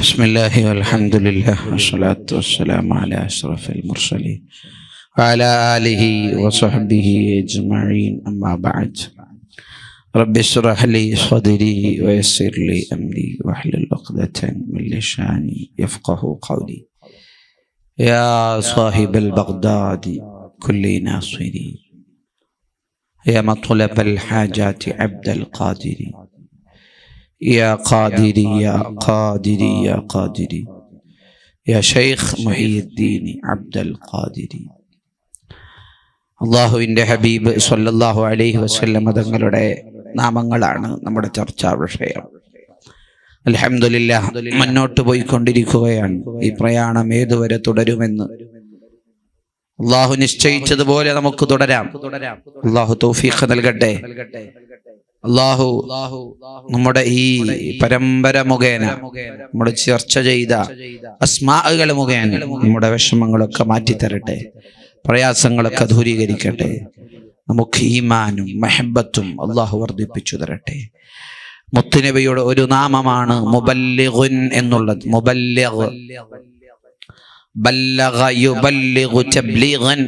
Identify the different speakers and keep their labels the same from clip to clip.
Speaker 1: بسم الله والحمد لله والصلاة والسلام على أشرف المرسلين وعلى آله وصحبه أجمعين. أما بعد رب اشرح لي صدري ويسر لي أمري واحلل عقدة من لساني يفقه قولي. يا صاحب البغداد كل ناصري. يا مطلب الحاجات عبد القادر. يا قادري يا قادري يا قادري يا شيخ محي الدين عبد القادر അള്ളാഹുവിൻ്റെ ഹബീബ് സല്ലല്ലാഹു അലൈഹി വസല്ലം തങ്ങളുടെ നാമങ്ങളാണ് നമ്മുടെ ചർച്ചാ വിഷയം അൽഹംദുലില്ല മുന്നോട്ട് പോയിക്കൊണ്ടിരിക്കുകയാണ് ഈ പ്രയാണം ഏതുവരെ തുടരുമെന്ന് അള്ളാഹു നിശ്ചയിച്ചതുപോലെ നമുക്ക് തുടരാം അള്ളാഹു തൗഫീഖ് നൽകട്ടെ അള്ളാഹു നമ്മുടെ ഈ പരമ്പര മുഖേന നമ്മുടെ ചർച്ച ചെയ്ത അസ്മാകൾ മുഖേന നമ്മുടെ വിഷമങ്ങളൊക്കെ മാറ്റിത്തരട്ടെ പ്രയാസങ്ങളൊക്കെ ദൂരീകരിക്കട്ടെ. നമുക്ക് ഈമാനും മെഹബത്തും അള്ളാഹു വർദ്ധിപ്പിച്ചു തരട്ടെ. മുത്തുനബിയുടെ ഒരു നാമമാണ് മുബല്ലിഗുൻ എന്നുള്ളത്. മുബല്ലിഗ്. ബല്ലഗ തബ്ലീഗൻ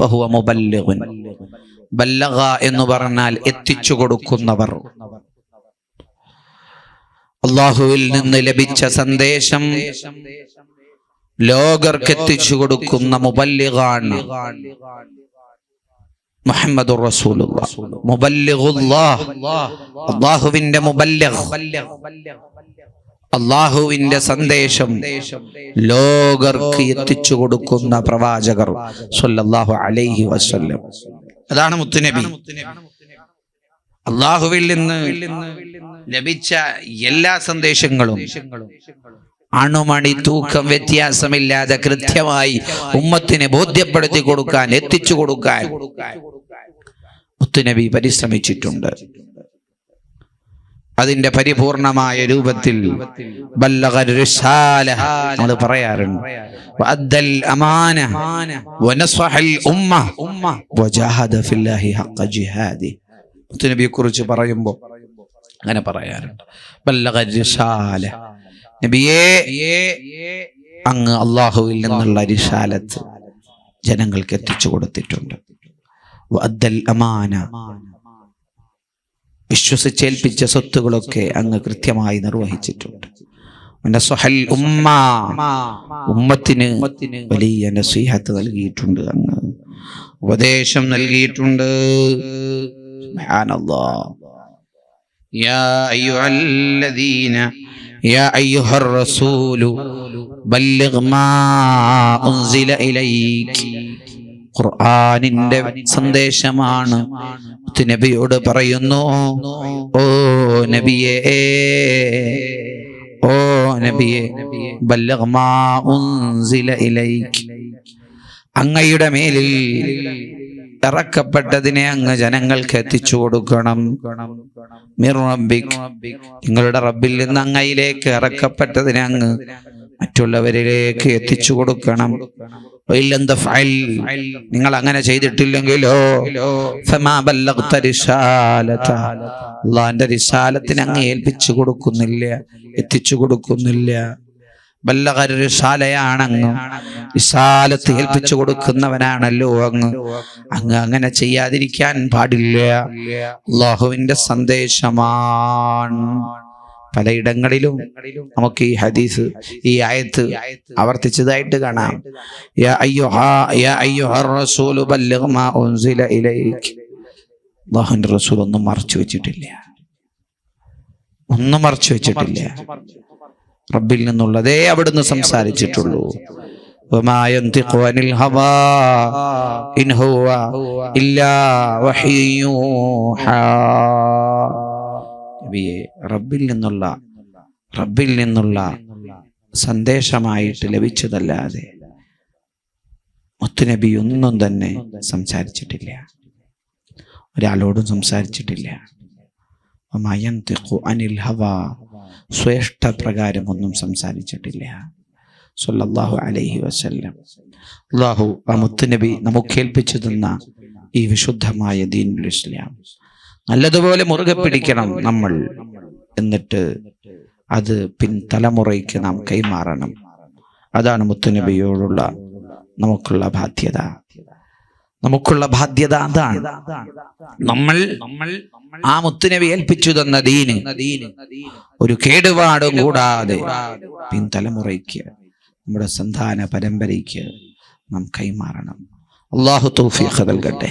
Speaker 1: ഫഹുവ മുബല്ലിഗുൻ. ബല്ലഗ എന്ന് പറഞ്ഞാൽ എത്തിച്ചു കൊടുക്കുന്നവർ. അള്ളാഹുവിൽ നിന്ന് ലഭിച്ച സന്ദേശം ലോകർക്ക് എത്തിച്ചു കൊടുക്കുന്ന മുബല്ലിഗാണ്. മുഹമ്മദ് അള്ളാഹുവിന്റെ അള്ളാഹുവിന്റെ സന്ദേശം ലോകർക്ക് എത്തിച്ചു കൊടുക്കുന്ന പ്രവാചകർ. അലൈഹി വസല്ലം. അതാണ് മുത്തുനബി. അള്ളാഹുവിൽ നിന്ന് ലഭിച്ച എല്ലാ സന്ദേശങ്ങളും അണുമണി തൂക്കം വ്യത്യാസമില്ലാതെ കൃത്യമായി ഉമ്മത്തിനെ ബോധ്യപ്പെടുത്തി കൊടുക്കാൻ എത്തിച്ചു കൊടുക്കാൻ മുത്തുനബി പരിശ്രമിച്ചിട്ടുണ്ട്. അതിന്റെ പരിപൂർണമായ രൂപത്തിൽ നമ്മൾ പറയാറുണ്ട്. മുത്തുനബിയെ കുറിച്ച് പറയുമ്പോൾ അങ്ങനെ പറയാറുണ്ട്. നബിയേ അങ്ങ് അള്ളാഹുവിൽ നിന്നുള്ള രിശാലത്ത് ജനങ്ങൾക്ക് എത്തിച്ചു കൊടുത്തിട്ടുണ്ട്. അമാന വിശ്വസിച്ചേൽപ്പിച്ച സ്വത്തുകളൊക്കെ അങ്ങ് കൃത്യമായി നിർവഹിച്ചിട്ടുണ്ട് സ്വഹൽ ഉമ്മ ഉമ്മത്തിന് വലിയ നസീഹത്ത് നൽകിയിട്ടുണ്ട് അങ്ങ് ഉപദേശം നൽകിയിട്ടുണ്ട് يا أيها الذين يا أيها الرسول بلغ ما أنزل إليك ഖുർആാനിന്റെ സന്ദേശമാണ്. നബിയോട് പറയുന്നു ഓ നബിയെ ഓ നബിയെ അങ്ങയുടെ മേലിൽ ഇറക്കപ്പെട്ടതിനെ അങ്ങ് ജനങ്ങൾക്ക് എത്തിച്ചു കൊടുക്കണം. നിങ്ങളുടെ റബ്ബിൽ നിന്ന് അങ്ങയിലേക്ക് ഇറക്കപ്പെട്ടതിനെ അങ്ങ് മറ്റുള്ളവരിലേക്ക് എത്തിച്ചു കൊടുക്കണം. നിങ്ങൾ അങ്ങനെ ചെയ്തിട്ടില്ലെങ്കിലോ? അള്ളാന്റെ റിസാലത്തിന് അങ്ങ് ഏൽപ്പിച്ചു കൊടുക്കുന്നില്ല എത്തിച്ചു കൊടുക്കുന്നില്ല. ബല്ലകരശാലയാണങ്ങ് വിശാലത്ത് ഏൽപ്പിച്ചു കൊടുക്കുന്നവനാണല്ലോ അങ്ങ്. അങ്ങ് അങ്ങനെ ചെയ്യാതിരിക്കാൻ പാടില്ല. അള്ളാഹുവിന്റെ സന്ദേശമാണ്. പലയിടങ്ങളിലും നമുക്ക് ഈ ഹദീസ് ഈ ആയത്ത് ആവർത്തിച്ചതായിട്ട് കാണാം. അള്ളാഹുന്റെ റസൂൽ ഒന്നും മറച്ചു വെച്ചിട്ടില്ല. ഒന്നും മറച്ചു വെച്ചിട്ടില്ല. റബ്ബിൽ നിന്നുള്ളതേ അവിടുന്ന് സംസാരിച്ചിട്ടുള്ളൂ. റബ്ബിൽ നിന്നുള്ള റബ്ബിൽ നിന്നുള്ള സന്ദേശമായിട്ട് ലഭിച്ചതല്ലാതെ മുത്തുനബി ഒന്നും തന്നെ സംസാരിച്ചിട്ടില്ല. ഒരാളോടും സംസാരിച്ചിട്ടില്ല. അനിൽ ഹവ സ്വേഷ്ഠ പ്രകാരം ഒന്നും സംസാരിച്ചിട്ടില്ല. സല്ലല്ലാഹു അലൈഹി വസല്ലം. അള്ളാഹു ആ മുത്തുനബി നമുക്ക് ഏൽപ്പിച്ചു തന്ന ഈ വിശുദ്ധമായ ദീനുൽ ഇസ്ലാം. നല്ലതുപോലെ മുറുകെ പിടിക്കണം നമ്മൾ. എന്നിട്ട് അത് പിൻതലമുറയ്ക്ക് നാം കൈമാറണം. അതാണ് മുത്തുനബിയോടുള്ള നമുക്കുള്ള ബാധ്യത. നമുക്കുള്ള ബാധ്യത അതാണ്. നമ്മൾ നമ്മൾ ആ മുത്തുനബി ഏൽപ്പിച്ചു തന്ന ദീന് ഒരു കേടുപാടും കൂടാതെ പിൻതലമുറയ്ക്ക് നമ്മുടെ സന്താന പരമ്പരയ്ക്ക് നാം കൈമാറണം. അള്ളാഹു തൗഫീഖ് നൽകട്ടെ.